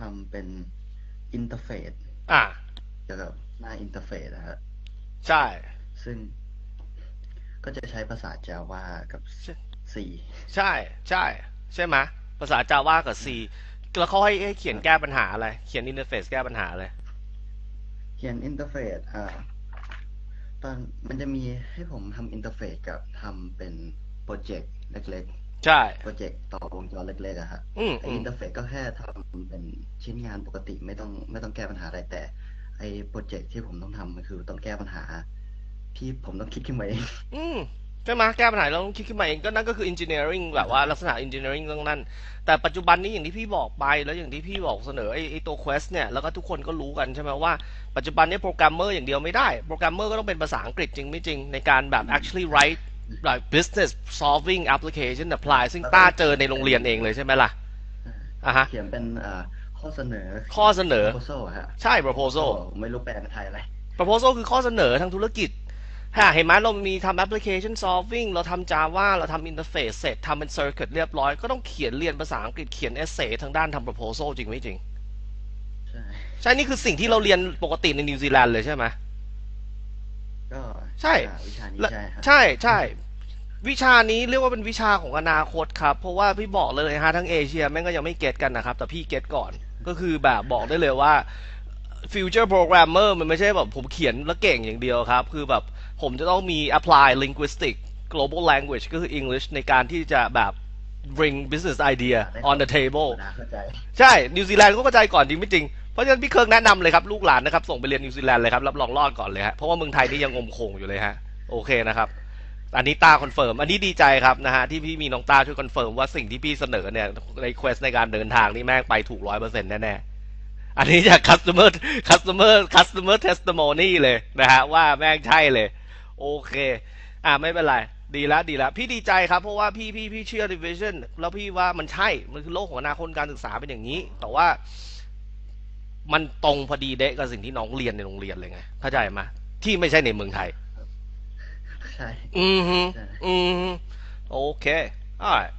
ทำเป็นอินเทอร์เฟซอ่าเกี่ยวกับหน้าอินเทอร์เฟซนะฮะใช่ ซึ่งก็จะใช้ภาษา Java กับใช่ C ใช่ใช่ ใช่ไหมภาษา Java กับ C แล้วเขาให้ให้เขียนแก้ปัญหาอะไร เขียนอินเทอร์เฟซแก้ปัญหาเลยเขียนอินเทอร์เฟซอ่าตอนมันจะมีให้ผมทำอินเทอร์เฟซกับทำเป็นโปรเจกต์เล็ก ใช่ๆโปรเจกต์ต่อวงจรเล็กๆอะฮะอืมไออืม อินเทอร์เฟซก็แค่ทำเป็นชิ้นงานปกติไม่ต้องไม่ต้องแก้ปัญหาอะไรแต่ ไอโปรเจกต์ที่ผมต้องทำมันคือต้องแก้ปัญหา ที่ผมต้องคิดขึ้นมาเอง อืมใช่ไหมแก้ปัญหาเราต้องคิดขึ้นมาเองก็นั่นก็คือ engineering แบบว่าลักษณะ engineering ตรงนั้น แต่ปัจจุบันนี้อย่างที่พี่บอกไปแล้วอย่างที่พี่บอกเสนอไอ้ไอ้ตัว quest เนี่ยแล้วก็ทุกคนก็รู้กันใช่ไหมว่าปัจจุบันนี้โปรแกรมเมอร์อย่างเดียวไม่ได้ โปรแกรมเมอร์ก็ต้องเป็นภาษาอังกฤษจริงไม่จริงในการแบบ actually write like business solving application apply ซึ่งต้าเจอในโรงเรียนเองเลยใช่ไหมล่ะอะฮะเขียนเป็นอ่าข้อเสนอ ข้อเสนอ proposal ฮะใช่ proposal ผมไม่รู้แปลเป็นไทยอะไร proposal คือข้อเสนอทางธุรกิจฮะเห็นไหมเรามีทำ application solving เราทำ Java เราทำ interface เสร็จทำเป็น circuit เรียบร้อย ก็ต้องเขียนเรียนภาษาอังกฤษเขียน essay ทางด้านทำ proposal จริงไม่จริง ใช่ ใช่ นี่คือสิ่งที่เราเรียนปกติในนิวซีแลนด์เลยใช่ไหมก็ ใช่อ่าวิชานี้และใช่ฮะใช่ใช่ วิชานี้เรียกว่าเป็นวิชาของอนาคตครับ เพราะว่าพี่บอกเลยฮะทั้งเอเชียแม่งก็ยังไม่เก็ตกันนะครับ แต่พี่เก็ตก่อนก็คือแบบบอกได้เลยว่า future programmer มันไม่ใช่แบบผมเขียนแล้วเก่งอย่างเดียวครับ คือแบบผมจะต้องมี apply linguistic global language ก็คือ English ในการที่จะแบบ bring business idea on the table นะเข้าใจใช่ นิวซีแลนด์ก็เข้าใจก่อนจริงไม่จริง เพราะฉะนั้นพี่เคิร์กแนะนำเลยครับลูกหลานนะครับส่งไปเรียนนิวซีแลนด์เลยครับรับรองรอดก่อนเลยฮะเพราะว่าเมืองไทยนี่ยังงมคงอยู่เลยฮะโอเคนะครับอันนี้ตาคอนเฟิร์มอันนี้ดีใจครับนะฮะที่พี่มีน้องตาช่วยคอนเฟิร์มว่าสิ่งที่พี่เสนอเนี่ยในเควสในการเดินทางนี่แม่งไปถูกร้อยเปอร์เซ็นต์แน่ๆอันนี้จาก customer customer customer testimony เลยนะฮะว่าแม่งใช่เลย โอเค อ่าไม่เป็นไรดีแล้วดีแล้วพี่ดีใจครับเพราะว่าพี่พี่พี่เชื่อ division แล้วพี่ว่ามันใช่มันคือโลกของอนาคตการศึกษาเป็นอย่างนี้ แต่ว่า มันตรงพอดีเดะกับสิ่งที่น้องเรียนในโรงเรียนเลยไงเข้าใจไหมที่ไม่ใช่ในเมืองไทย ใช่ อือฮึใช่อือฮึโอเค alright